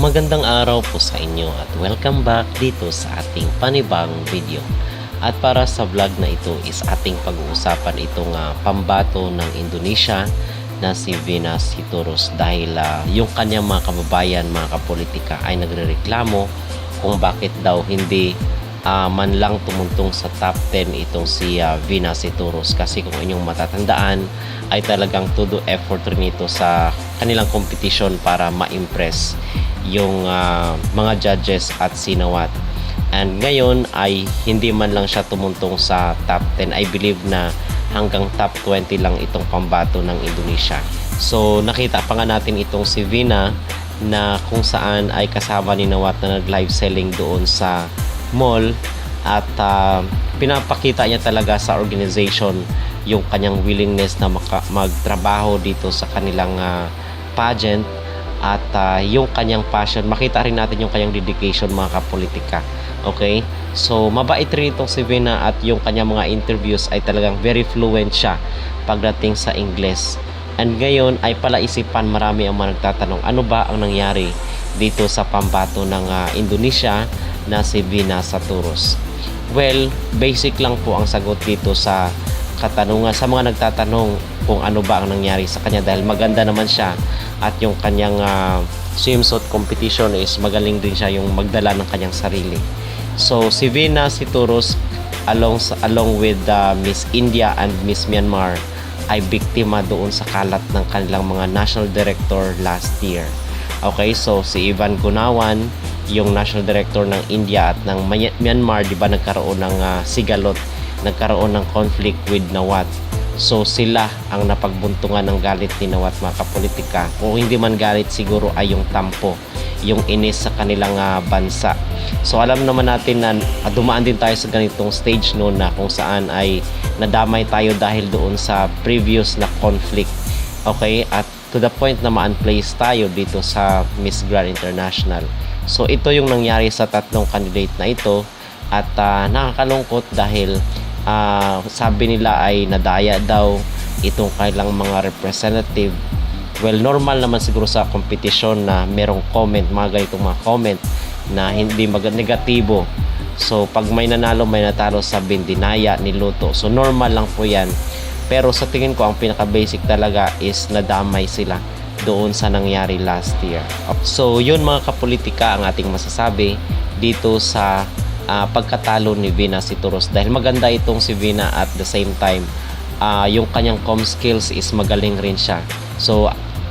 Magandang araw po sa inyo at welcome back dito sa ating panibagong video. At para sa vlog na ito is ating pag-uusapan itong ah, pambato ng Indonesia na si Venus Hituros dahil ah, yung kanyang mga kababayan, mga kapolitika ay nagrereklamo kung bakit daw hindi ah, man lang tumuntong sa top 10 itong si uh, Venus Hituros kasi kung inyong matatandaan ay talagang todo effort rin ito sa kanilang competition para ma-impress yung ah, mga judges at sinawat. And ngayon ay hindi man lang siya tumuntong sa top 10. I believe na hanggang top 20 lang itong pambato ng Indonesia. So nakita pa nga natin itong si Vina na kung saan ay kasama ni Nawat na nag-live selling doon sa mall at ah, pinapakita niya talaga sa organization yung kanyang willingness na maka- magtrabaho dito sa kanilang ah, pageant at ah, yung kanyang passion. Makita rin natin yung kanyang dedication mga kapolitika. Okay? So mabait rin itong si Vina at yung kanyang mga interviews ay talagang very fluent siya pagdating sa Ingles. And ngayon ay palaisipan marami ang mga nagtatanong ano ba ang nangyari dito sa pambato ng ah, Indonesia na si Vina Saturos well basic lang po ang sagot dito sa katanungan sa mga nagtatanong kung ano ba ang nangyari sa kanya dahil maganda naman siya at yung kanyang ah, swimsuit competition is magaling din siya yung magdala ng kanyang sarili. So si Vina Situros along sa- along with ah, Miss India and Miss Myanmar ay biktima doon sa kalat ng kanilang mga national director last year. Okay, so si Ivan Gunawan, yung national director ng India at ng Mya- Myanmar, di ba nagkaroon ng ah, sigalot, nagkaroon ng conflict with Nawat. So sila ang napagbuntungan ng galit ni Nawat mga kapolitika. Kung hindi man galit siguro ay yung tampo, yung inis sa kanilang ah, bansa. So alam naman natin na ah, dumaan din tayo sa ganitong stage noon na kung saan ay nadamay tayo dahil doon sa previous na conflict. Okay? At to the point na ma-unplace tayo dito sa Miss Grand International. So ito yung nangyari sa tatlong candidate na ito. At ah, nakakalungkot dahil ah, sabi nila ay nadaya daw itong kailang mga representative. Well normal naman siguro sa competition na merong comment mga ganitong mga comment na hindi mag negatibo. So pag may nanalo may natalo sabihin dinaya niluto so normal lang po yan. Pero sa tingin ko ang pinaka basic talaga is nadamay sila doon sa nangyari last year. So yun mga kapolitika ang ating masasabi dito sa ah, pagkatalo ni Vina Situros dahil maganda itong si Vina at the same time ah, yung kanyang com skills is magaling rin siya. So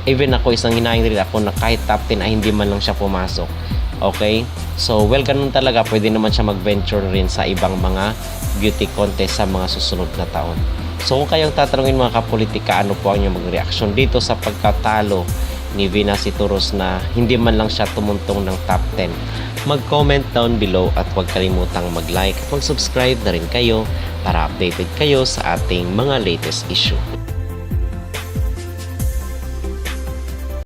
even ako isang hinahin rin ako na kahit top 10 ay hindi man lang siya pumasok okay? So well ganun talaga. Pwede naman siya mag-venture rin sa ibang mga beauty contest sa mga susunod na taon. So kung kayong tatanungin mga kapolitika ano po ang inyong mag-reaction dito sa pagkatalo ni Vina Situros na hindi man lang siya tumuntong ng top 10 mag-comment down below at huwag kalimutang mag-like at mag-subscribe na rin kayo para updated kayo sa ating mga latest issue.